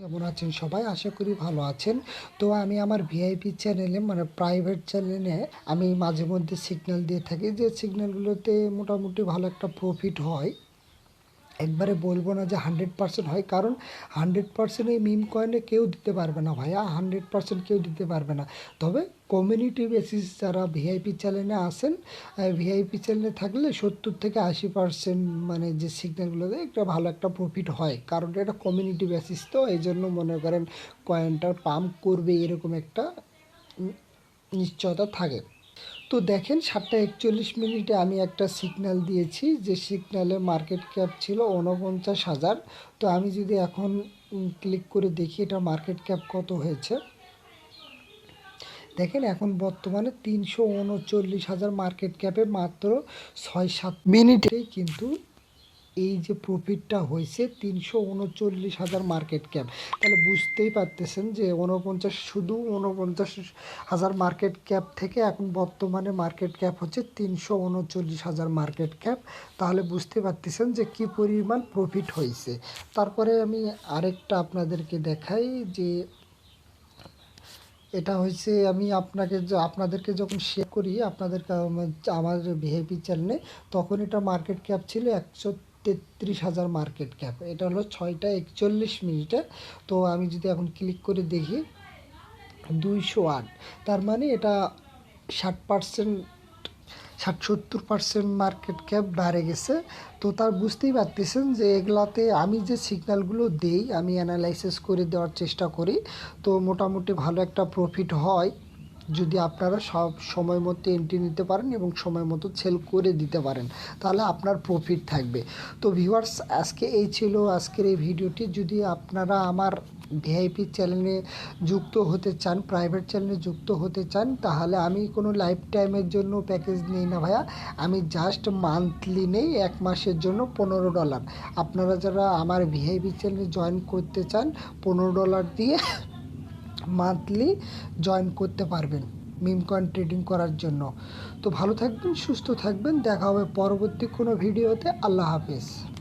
কেমন আছেন সবাই? আশা করি ভালো আছেন। তো আমি আমার ভিআইপি চ্যানেলে মানে প্রাইভেট চ্যানেলে আমি মাঝে মধ্যে সিগন্যাল দিয়ে থাকি যে সিগন্যালগুলোতে মোটামুটি ভালো একটা প্রফিট হয়। একবারে বলব না যে হান্ড্রেড পার্সেন্ট হয়, কারণ হান্ড্রেড পার্সেন্ট এই মিম কয়েনে কেউ দিতে পারবে না ভাইয়া হান্ড্রেড পার্সেন্ট কেউ দিতে পারবে না। তবে কমিউনিটি বেসিস যারা ভিআইপি চ্যানেলে আসেন ভিআইপি চ্যানেলে থাকলে সত্তর থেকে আশি পার্সেন্ট মানে যে সিগন্যালগুলো দেয়, একটা ভালো একটা প্রফিট হয়। কারণ এটা কমিউনিটি বেসিস তো, এই জন্য মনে করেন কয়েনটার পাম্প করবে এরকম একটা নিশ্চয়তা থাকে। তো দেখেন, সাতটা একচল্লিশ মিনিটে আমি একটা সিগন্যাল দিয়েছি যে সিগন্যালের মার্কেট ক্যাপ ছিল উনপঞ্চাশ হাজার। তো আমি যদি এখন ক্লিক করে দেখি এটা মার্কেট ক্যাপ কত হয়েছে। দেখেন, এখন বর্তমানে তিনশো উনচল্লিশ হাজার মার্কেট ক্যাপে মাত্র ছয় সাত মিনিটেই কিন্তু এই যে প্রফিটটা হয়েছে, তিনশো উনচল্লিশ হাজার মার্কেট ক্যাপ তাহলে বুঝতেই পারতেছেন যে উনপঞ্চাশ শুধু উনপঞ্চাশ হাজার মার্কেট ক্যাপ থেকে এখন বর্তমানে মার্কেট ক্যাপ হচ্ছে তিনশো উনচল্লিশ হাজার মার্কেট ক্যাপ তাহলে বুঝতে পারতেছেন যে কি পরিমাণ প্রফিট হয়েছে। তারপরে আমি আরেকটা আপনাদেরকে দেখাই যে এটা হয়েছে, আমি আপনাকে আপনাদেরকে যখন শেয়ার করি আপনাদেরকে আম- আমার ভিআইপি চ্যানেলে তখন এটা মার্কেট ক্যাপ ছিল একশো তেত্রিশ হাজার মার্কেট ক্যাপ এটা হলো ছয়টা একচল্লিশ মিনিটে। তো আমি যদি এখন ক্লিক করে দেখি, দুইশো আট। তার মানে এটা ষাট পার্সেন্ট ষাট সত্তর পার্সেন্ট মার্কেট ক্যাপ বেড়ে গেছে। তো তার বুঝতেই পারতেছেন যে এগুলাতে আমি যে সিগন্যালগুলো দেই, আমি অ্যানালাইসিস করে দেওয়ার চেষ্টা করি। তো মোটামুটি ভালো একটা প্রফিট হয়। যদি আপনারা সব সময় মতো এন্ট্রি নিতে পারেন এবং সময় মতো সেল করে দিতে পারেন, তাহলে আপনার প্রফিট থাকবে। তো ভিউয়ার্স আজকে এই ছিল আজকের এই ভিডিওটি। যদি আপনারা আমার ভিআইপি চ্যানেলে যুক্ত হতে চান প্রাইভেট চ্যানেলে যুক্ত হতে চান, তাহলে আমি কোনো লাইফ টাইমের জন্য প্যাকেজ নিই না ভাইয়া। আমি জাস্ট মান্থলি নেই, এক মাসের জন্য পনেরো ডলার আপনারা যারা আমার ভিআইপি চ্যানেলে জয়েন করতে চান, পনেরো ডলার দিয়ে মান্থলি জয়েন করতে পারবেন মিম কয়েন ট্রেডিং করার জন্য। তো ভালো থাকবেন, সুস্থ থাকবেন, দেখা হবে পরবর্তী কোনো ভিডিওতে। আল্লাহ হাফেজ।